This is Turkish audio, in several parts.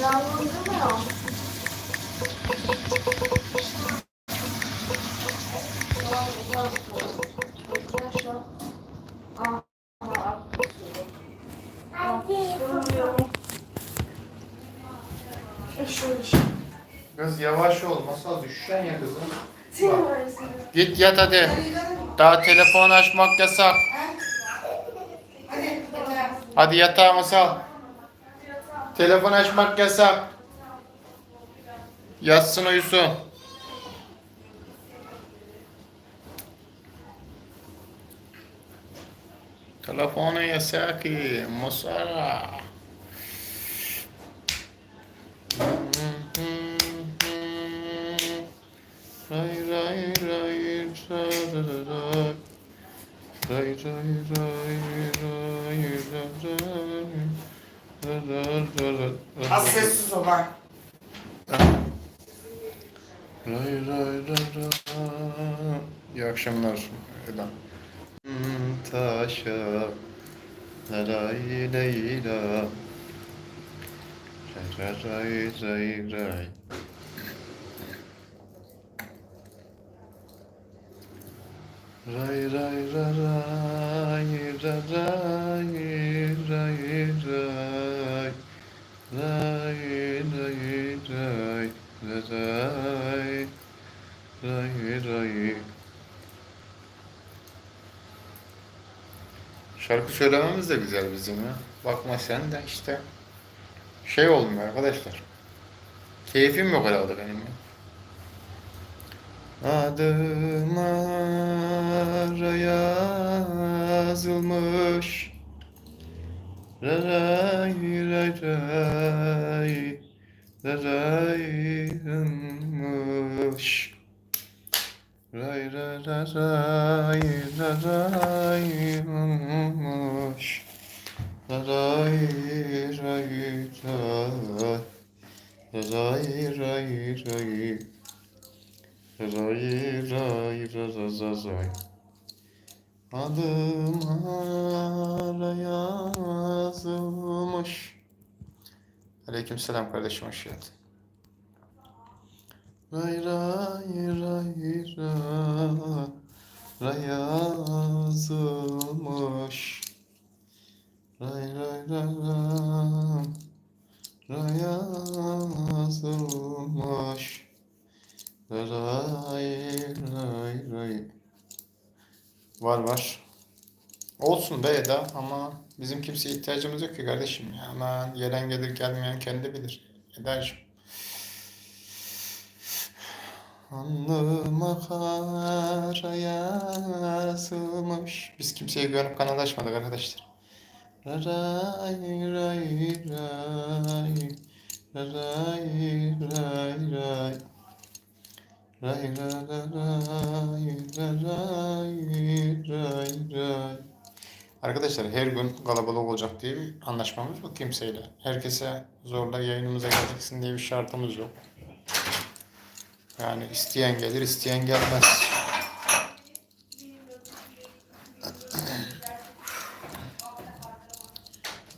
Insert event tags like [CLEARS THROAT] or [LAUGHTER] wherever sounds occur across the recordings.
Yağmurlu mu? Kız yavaş ol. Masal düşeceksin ya kızım. Git yat hadi. Daha telefon açmak yasak. Hadi yatağa masal. Telefon açmak yasak. Yatsın uyusun. Telefonu yasak. Musara. Leyla Ray ray ray ray Ray ray ray ray ray ray ray ray Ray ray ray ray ray ray Şarkı söylememiz de güzel bizim ya. Bakma sen de işte şey olmuyor arkadaşlar. Keyfim yok herhalde benim. Adım yazılmış Ray ray ray Raymış Ray ray ray ray Raymış Ray ray ray Ray ray ray Ray ray ray ray ray Adım araya yazılmış. Aleyküm selam kardeşim hoş geldin. Ray ray ray Ray yazılmış. Ray ray ray ray Ray yazılmış. Ray ray ray Var var. Olsun be Eda ama bizim kimseye ihtiyacımız yok ki kardeşim. Aman gelen gelir gelmeyen kendi bilir. Eda'cığım. Alnıma kara yazılmış. Biz kimseye güvenip kanal açmadık arkadaşlar. Ray ray ray Ray ray ray Ray ray ray ray ray ray Arkadaşlar her gün kalabalık olacak diye bir anlaşmamız yok kimseyle. Herkese zorla yayınımıza geleceksin diye bir şartımız yok. Yani isteyen gelir, isteyen gelmez.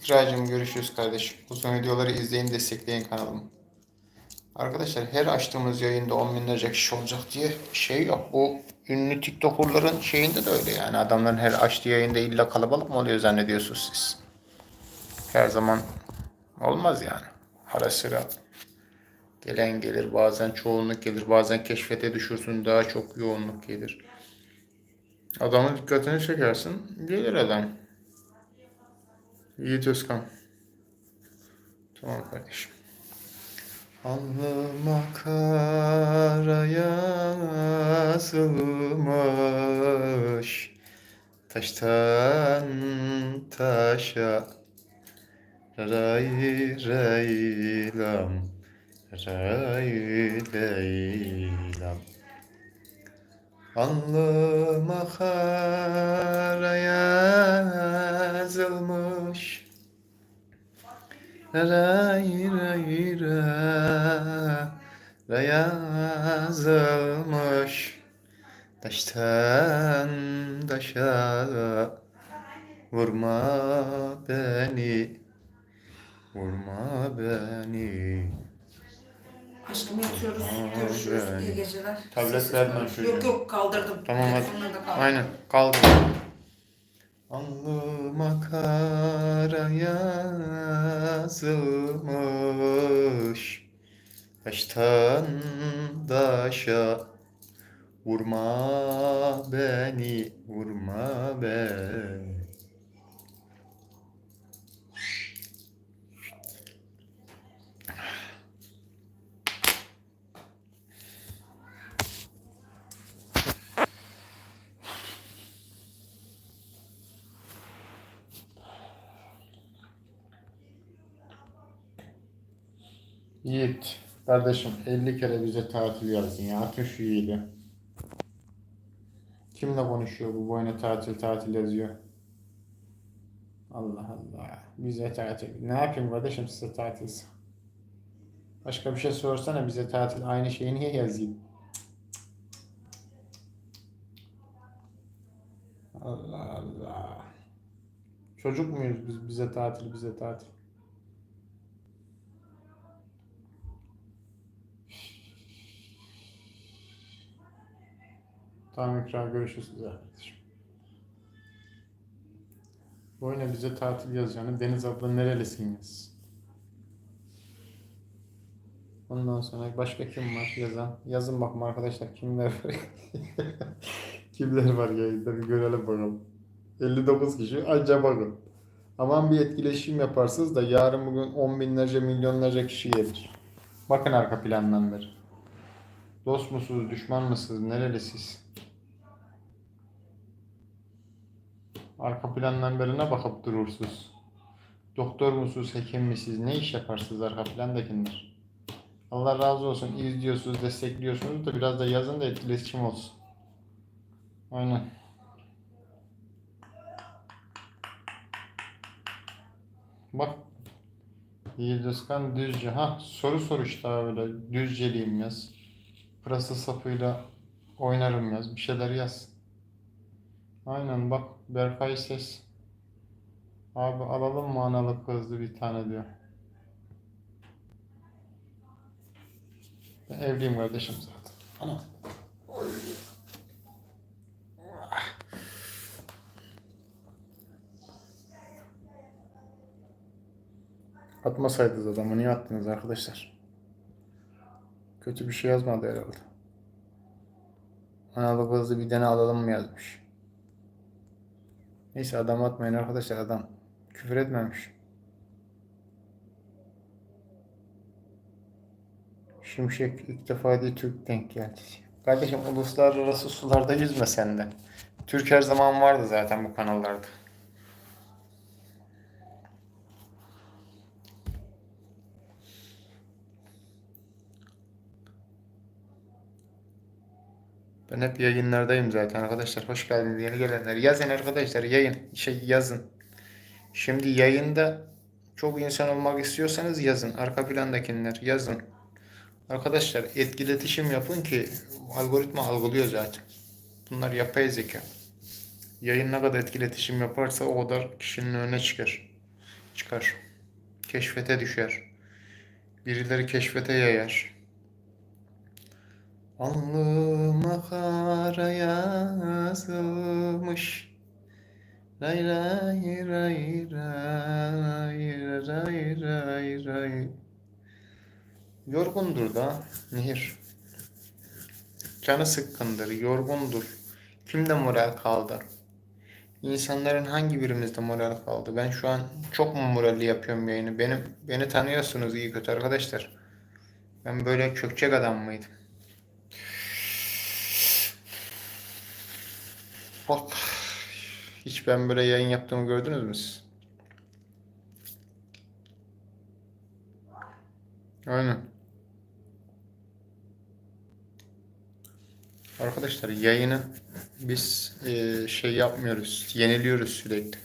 İkracığım görüşürüz kardeşim. Uzun videoları izleyin, destekleyin kanalımı. Arkadaşlar her açtığımız yayında on binlerce kişi olacak diye şey yok. Bu ünlü TikToker'ların şeyinde de öyle yani. Adamların her açtığı yayında illa kalabalık mı oluyor zannediyorsunuz siz? Her zaman olmaz yani. Ara sıra gelen gelir, bazen çoğunluk gelir, bazen keşfete düşürsün daha çok yoğunluk gelir. Adamın dikkatini çekersin, gelir adam. Yiğit Özkan. Tamam kardeşim. Alnıma kara yazılmış Taştan taşa Ray reylam Ray leylam Alnıma kara yazılmış Ray ray ray yazılmış Taştan taşa Vurma beni Vurma beni. Aşkım yatıyoruz. Aa, Görüşürüz. yani. İyi geceler. Tablet Sessiz verme kalın. çocuğa. Yok yok kaldırdım. Tamam hadi. Aynen kaldı. Alnıma kara yazılmış. Taştan daşa Vurma beni, vurma beni Yiğit, kardeşim 50 kere bize tatil yazın ya. Atın şu yiğidi. Kimle konuşuyor bu boyuna tatil tatil yazıyor. Allah Allah. Bize tatil. Ne yapayım kardeşim size tatil? Başka bir şey sorsana bize tatil. Aynı şeyi niye yazayım? Allah Allah. Çocuk muyuz biz? Bize tatil, bize tatil. Tamam ekran görüşürüz güzel kardeşim. Boyuna bize tatil yazacağını Deniz abla nerelisin yaz. Ondan sonra başka kim var yazan? Yazın bakalım arkadaşlar kimler var. [LAUGHS] kimler var yayında bir görelim bakalım. 59 kişi anca bakın. Aman bir etkileşim yaparsınız da yarın bugün on binlerce milyonlarca kişi gelir. Bakın arka plandan beri. Dost musunuz, düşman mısınız, nerelisiniz? Arka plandan birine bakıp durursunuz. Doktor musunuz, hekim misiniz, ne iş yaparsınız arka plandakiler? Allah razı olsun, izliyorsunuz, destekliyorsunuz da biraz da yazın da etkileşim olsun. Aynen. Bak. Yiğit Özkan Düzce. Ha soru sor işte öyle. Düzceliyim yaz. Pırasa sapıyla oynarım yaz. Bir şeyler yaz. Aynen bak Berkay Ses. Abi alalım mı analı kızlı bir tane diyor. Ben evliyim kardeşim zaten. Ana. Atmasaydınız adamı niye attınız arkadaşlar? Kötü bir şey yazmadı herhalde. Analı kızlı bir tane alalım mı yazmış. Neyse adam atmayın arkadaşlar adam küfür etmemiş. Şimşek ilk defa değil Türk denk geldi. Kardeşim uluslararası sularda yüzme sen de. Türk her zaman vardı zaten bu kanallarda. Ben hep yayınlardayım zaten arkadaşlar. Hoş geldiniz yeni gelenler. Yazın arkadaşlar yayın. Şey yazın. Şimdi yayında çok insan olmak istiyorsanız yazın. Arka plandakiler yazın. Arkadaşlar etkiletişim yapın ki algoritma algılıyor zaten. Bunlar yapay zeka. Yayın ne kadar etkiletişim yaparsa o kadar kişinin önüne çıkar. Çıkar. Keşfete düşer. Birileri keşfete yayar. Alnıma kara yazılmış Ray ray ray ray ray ray ray Yorgundur da Nehir Canı sıkkındır, yorgundur Kimde moral kaldı? İnsanların hangi birimizde moral kaldı? Ben şu an çok mu moralli yapıyorum yayını? Benim, beni tanıyorsunuz iyi kötü arkadaşlar. Ben böyle çökecek adam mıydım? Bak. Hiç ben böyle yayın yaptığımı gördünüz mü siz? Aynen. Arkadaşlar yayını biz e, şey yapmıyoruz. Yeniliyoruz sürekli.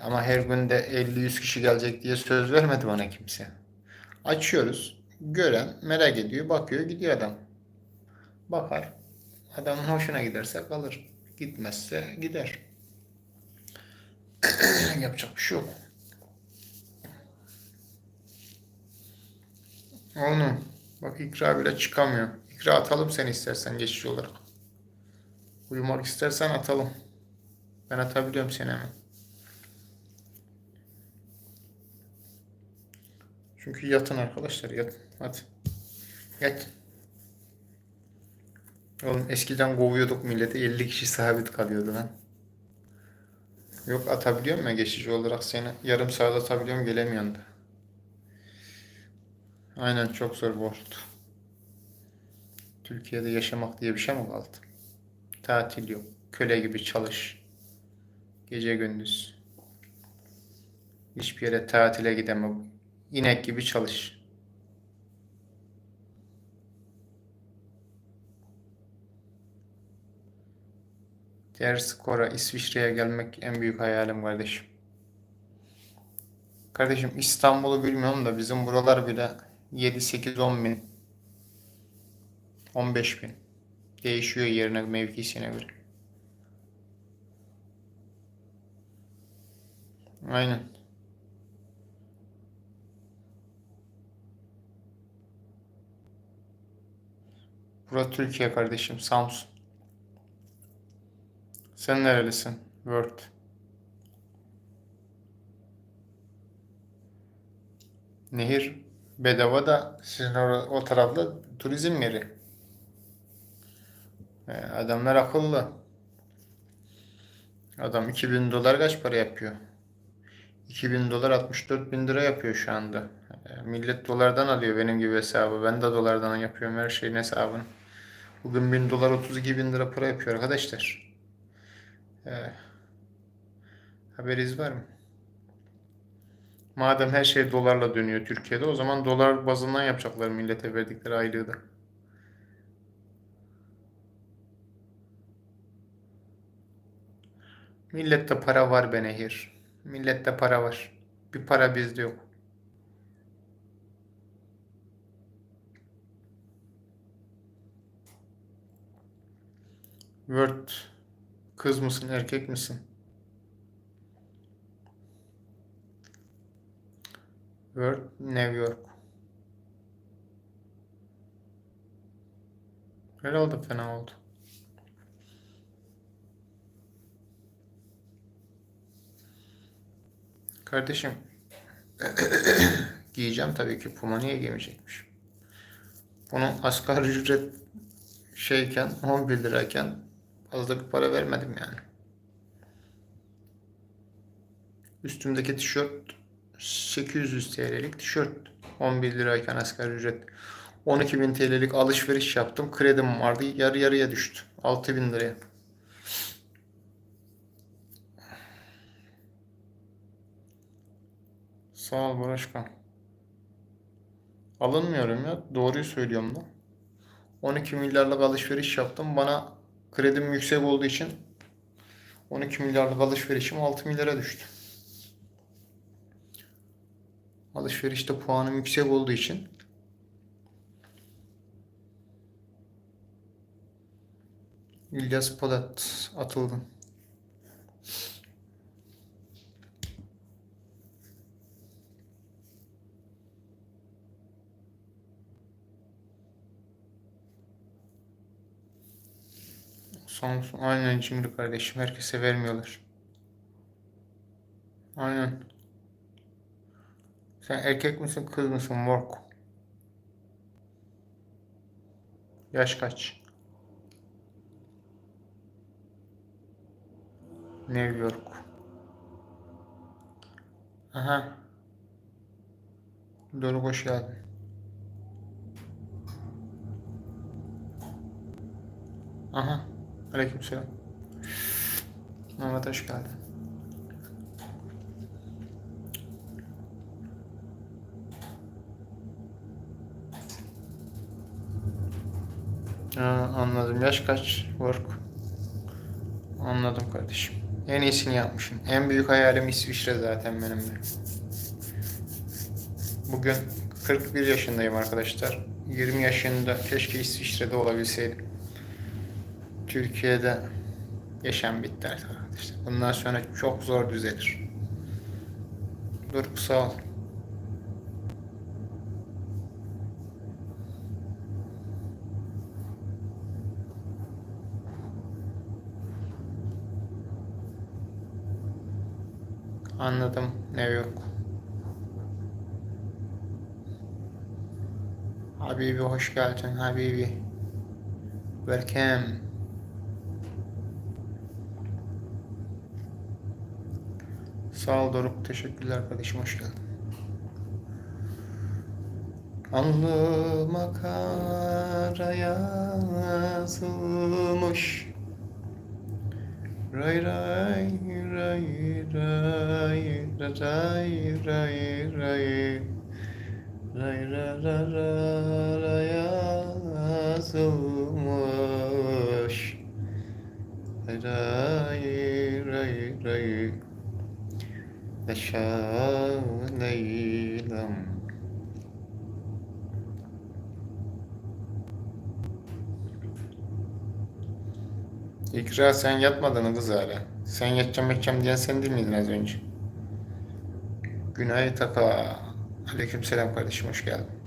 Ama her günde 50-100 kişi gelecek diye söz vermedi bana kimse. Açıyoruz. Gören merak ediyor, bakıyor, gidiyor adam. Bakar. Adamın hoşuna giderse kalır. Gitmezse gider. [CLEARS THROAT] Yapacak bir şey yok. Onu bak ikra bile çıkamıyor. İkra atalım sen istersen geçici olarak. Uyumak istersen atalım. Ben atabiliyorum seni hemen. Çünkü yatın arkadaşlar yatın. Hadi. Yat. Oğlum eskiden kovuyorduk milleti 50 kişi sabit kalıyordu lan. Yok atabiliyorum ya geçici olarak seni. Yarım saat atabiliyorum gelemiyorsun da. Aynen çok zor borçtu. Türkiye'de yaşamak diye bir şey mi kaldı? Tatil yok. Köle gibi çalış. Gece gündüz. Hiçbir yere tatile gidemem. İnek gibi çalış. Diğer skora İsviçre'ye gelmek en büyük hayalim kardeşim. Kardeşim İstanbul'u bilmiyorum da bizim buralar bile 7, 8, 10 bin. 15 bin. Değişiyor yerine mevkisine göre. Aynen. Burası Türkiye kardeşim. Samsun. Sen nerelisin? Word. Nehir bedava da sizin o, tarafta turizm yeri. Ee, adamlar akıllı. Adam 2000 dolar kaç para yapıyor? 2000 dolar 64 bin lira yapıyor şu anda. Ee, millet dolardan alıyor benim gibi hesabı. Ben de dolardan yapıyorum her şeyin hesabını. Bugün 1000 dolar 32 bin lira para yapıyor arkadaşlar. Ee, haberiz var mı? Madem her şey dolarla dönüyor Türkiye'de o zaman dolar bazından yapacaklar millete verdikleri aylığı da. Millette para var be Nehir. Millette para var. Bir para bizde yok. Word. Kız mısın, erkek misin? Word, New York. Oldu, fena oldu. Kardeşim, [COUGHS] giyeceğim tabii ki. Puma niye giymeyecekmiş? Bunun asgari ücret şeyken 11 lirayken fazla bir para vermedim yani. Üstümdeki tişört 800 TL'lik tişört. 11 lirayken asgari ücret. 12.000 TL'lik alışveriş yaptım. Kredim vardı. Yarı yarıya düştü. 6.000 liraya. Sağ ol Başkan. Alınmıyorum ya. Doğruyu söylüyorum da. 12 milyarlık alışveriş yaptım. Bana kredim yüksek olduğu için 12 milyarlık alışverişim 6 milyara düştü. Alışverişte puanım yüksek olduğu için İlyas Polat atıldı. Samsun aynen cimri kardeşim. Herkese vermiyorlar. Aynen. Sen erkek misin kız mısın mork? Yaş kaç? New York. Aha. Doruk hoş geldin. Aha. Aleykümselam. Mehmet hoş geldin. Anladım. Yaş kaç? Work. Anladım kardeşim. En iyisini yapmışım. En büyük hayalim İsviçre zaten benim de. Bugün 41 yaşındayım arkadaşlar. 20 yaşında keşke İsviçre'de olabilseydim. Türkiye'de yaşam bitti arkadaşlar. Bundan sonra çok zor düzelir. Duygusal Anladım. Ne yok. Habibi hoş geldin. Habibi. Welcome. Sağ ol Doruk. Teşekkürler kardeşim. Hoş geldin. Alnıma kara yazılmış Ray ray ray ray ray ray ray Ray ra ra ra ra yazılmış Ray ray ray ray Leyla'm İkra sen yatmadın kız hala. Sen yatacağım yatacağım diyen sen değil miydin az önce? Günay Taka. Aleyküm selam kardeşim hoş geldin.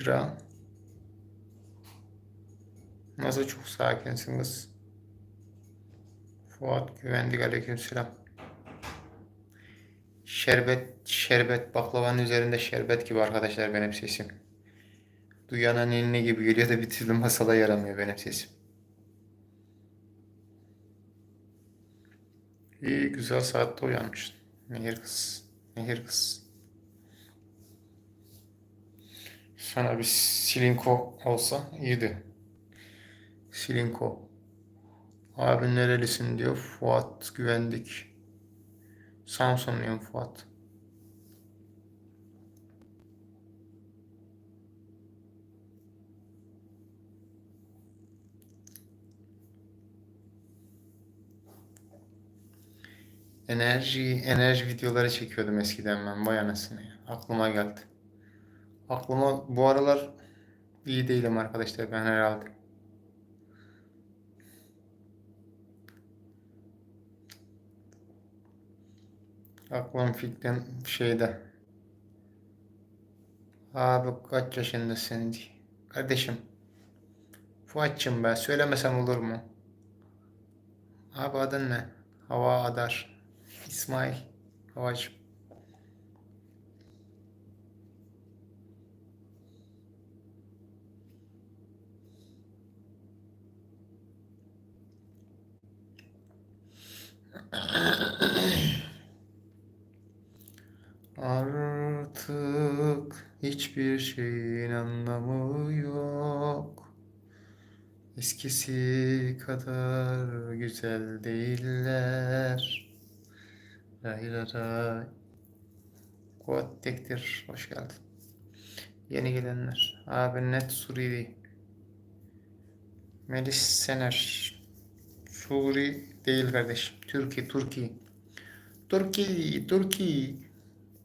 İkra. Nasıl çok sakinsin kız? Fuat Güvendik aleykümselam. Şerbet, şerbet baklavanın üzerinde şerbet gibi arkadaşlar benim sesim. Duyana ninni gibi geliyor da bir türlü masala yaramıyor benim sesim. İyi güzel saatte uyanmışsın. Nehir kız. Nehir kız. Sana bir silinko olsa iyiydi. Silinko. Abi nerelisin diyor. Fuat Güvendik. Samsunluyum Fuat. Enerji, enerji videoları çekiyordum eskiden ben. Vay anasını. Aklıma geldi. Aklıma bu aralar iyi değilim arkadaşlar ben herhalde. Aklım fikrim şeyde. Abi kaç yaşındasın diye. Kardeşim. Fuat'cığım ben söylemesem olur mu? Abi adın ne? Hava Adar. İsmail. Havacım. Artık hiçbir şeyin anlamı yok. Eskisi kadar güzel değiller. Ray. Kuat Tektir, hoş geldin. Yeni gelenler. Abi net Suriyeli. Melis Sener. Suri değil kardeşim. Türkiye, Türkiye. Türkiye, Türkiye.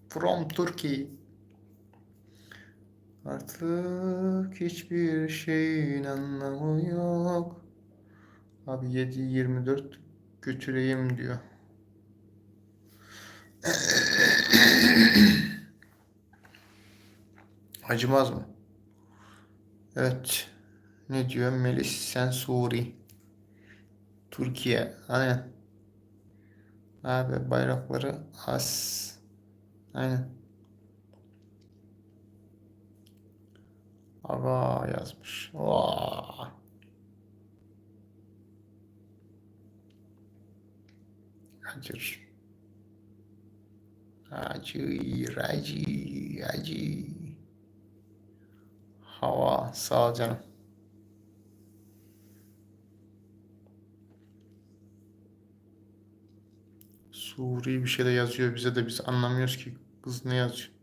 From Turkey. Artık hiçbir şeyin anlamı yok. Abi 7-24 götüreyim diyor. [COUGHS] Acımaz mı? Evet. Ne diyor Melis Sensuri? Türkiye. Aynen. Abi bayrakları as. Aynen. Aga yazmış. Vaa. Acır. Acır, acı, acı. Hava, sağ ol canım. Suri bir şey de yazıyor bize de biz anlamıyoruz ki kız ne yazıyor.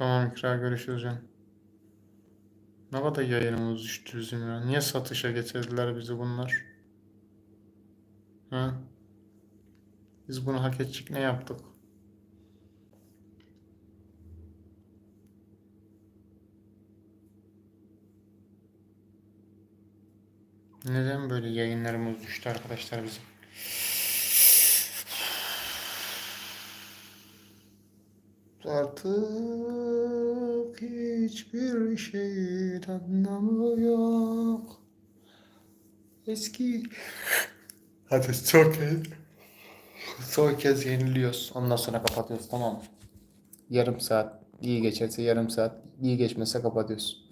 Tamam ikrar görüşürüz canım. Ne kadar yayınımız düştü bizim ya. Niye satışa getirdiler bizi bunlar? Ha? Biz bunu hak edecek ne yaptık? Neden böyle yayınlarımız düştü arkadaşlar bizim? Artık hiçbir şeyin anlamı yok. Eski [LAUGHS] Hadi son kez son kez yeniliyoruz. Ondan sonra kapatıyoruz tamam mı? Yarım saat iyi geçerse yarım saat iyi geçmese kapatıyoruz.